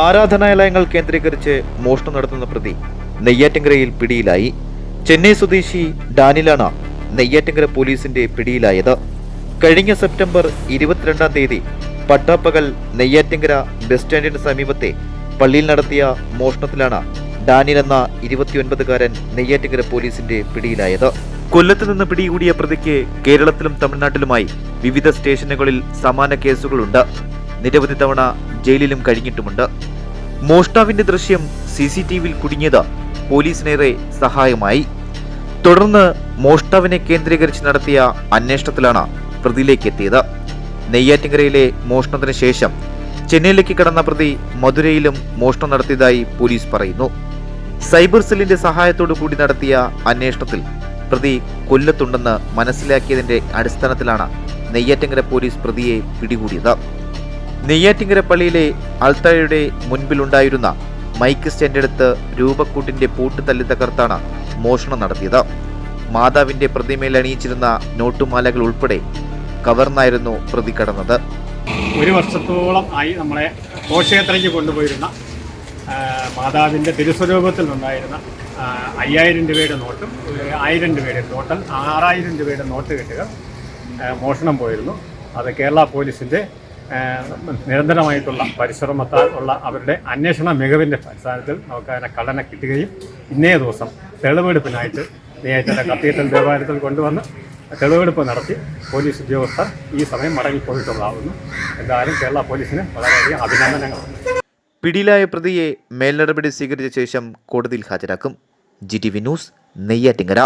ആരാധനാലയങ്ങൾ കേന്ദ്രീകരിച്ച് മോഷണം നടത്തുന്ന പ്രതി നെയ്യാറ്റിങ്കരയിൽ പിടിയിലായി. ചെന്നൈ സ്വദേശി ഡാനിലാണ് നെയ്യാറ്റിങ്കര പോലീസിന്റെ പിടിയിലായത്. കഴിഞ്ഞ സെപ്റ്റംബർ ഇരുപത്തിരണ്ടാം തീയതി പട്ടാപ്പകൽ നെയ്യാറ്റിങ്കര ബസ് സ്റ്റാൻഡിന് സമീപത്തെ പള്ളിയിൽ നടത്തിയ മോഷണത്തിലാണ് ഡാനിൽ എന്ന ഇരുപത്തിയൊൻപതുകാരൻ നെയ്യാറ്റിങ്കര പോലീസിന്റെ പിടിയിലായത്. കൊല്ലത്ത് നിന്ന് പിടികൂടിയ പ്രതിക്ക് കേരളത്തിലും തമിഴ്നാട്ടിലുമായി വിവിധ സ്റ്റേഷനുകളിൽ സമാന കേസുകളുണ്ട്. നിരവധി തവണ ജയിലിലും കഴിഞ്ഞിട്ടുമുണ്ട്. മോഷ്ടാവിന്റെ ദൃശ്യം സി സി ടി വിയിൽ കുടുങ്ങിയത് പോലീസിനേറെ സഹായമായി. തുടർന്ന് മോഷ്ടാവിനെ കേന്ദ്രീകരിച്ച് നടത്തിയ അന്വേഷണത്തിലാണ് പ്രതിയിലേക്ക് എത്തിയത് നെയ്യാറ്റിങ്കരയിലെ മോഷണത്തിന് ശേഷം ചെന്നൈയിലേക്ക് കടന്ന പ്രതി മധുരയിലും മോഷണം നടത്തിയതായി പോലീസ് പറയുന്നു. സൈബർ സെല്ലിന്റെ സഹായത്തോടു കൂടി നടത്തിയ അന്വേഷണത്തിൽ പ്രതി കൊല്ലത്തുണ്ടെന്ന് മനസ്സിലാക്കിയതിന്റെ അടിസ്ഥാനത്തിലാണ് നെയ്യാറ്റിങ്കര പോലീസ് പ്രതിയെ പിടികൂടിയത്. നെയ്യാറ്റിങ്കര പള്ളിയിലെ അൾത്താഴയുടെ മുൻപിലുണ്ടായിരുന്ന മൈക്ക് സ്റ്റാൻഡെടുത്ത് രൂപക്കൂട്ടിന്റെ പൂട്ട് തല്ലി തകർത്താണ് മോഷണം നടത്തിയത്. മാതാവിന്റെ പ്രതിമയിൽ അണിയിച്ചിരുന്ന നോട്ടുമാലകൾ ഉൾപ്പെടെ കവർന്നായിരുന്നു പ്രതി കടന്നത്. ഒരു വർഷത്തോളം ആയി നമ്മളെ ഘോഷയാത്രയ്ക്ക് കൊണ്ടുപോയിരുന്ന മാതാവിന്റെ തിരുസ്വരൂപത്തിൽ നിന്നായിരുന്ന അയ്യായിരം രൂപയുടെ നോട്ടും ആയിരം രൂപയുടെ ടോട്ടൽ ആറായിരം രൂപയുടെ നോട്ട് കെട്ടുകൾ മോഷണം പോയിരുന്നു. അത് കേരള പോലീസിന്റെ നിരന്തരമായിട്ടുള്ള പരിശ്രമത്താൽ ഉള്ള അവരുടെ അന്വേഷണ മികവിന്റെ അടിസ്ഥാനത്തിൽ നമുക്ക് അതിനെ കള്ളനെ കിട്ടുകയും ഇന്നേ ദിവസം തെളിവെടുപ്പിനായിട്ട് നെയ്യാറ്റിന്റെ കത്തീഡ്രൽ ദേവാലയത്തിൽ കൊണ്ടുവന്ന് തെളിവെടുപ്പ് നടത്തി പോലീസ് ഉദ്യോഗസ്ഥർ ഈ സമയം മടങ്ങിപ്പോയിട്ടുള്ളതാകുന്നു എന്തായാലും കേരള പോലീസിന് വളരെയധികം അഭിനന്ദനങ്ങളുണ്ട് പിടിയിലായ പ്രതിയെ മേൽനടപടി സ്വീകരിച്ച ശേഷം കോടതിയിൽ ഹാജരാക്കും. G T V news Neyyattinkara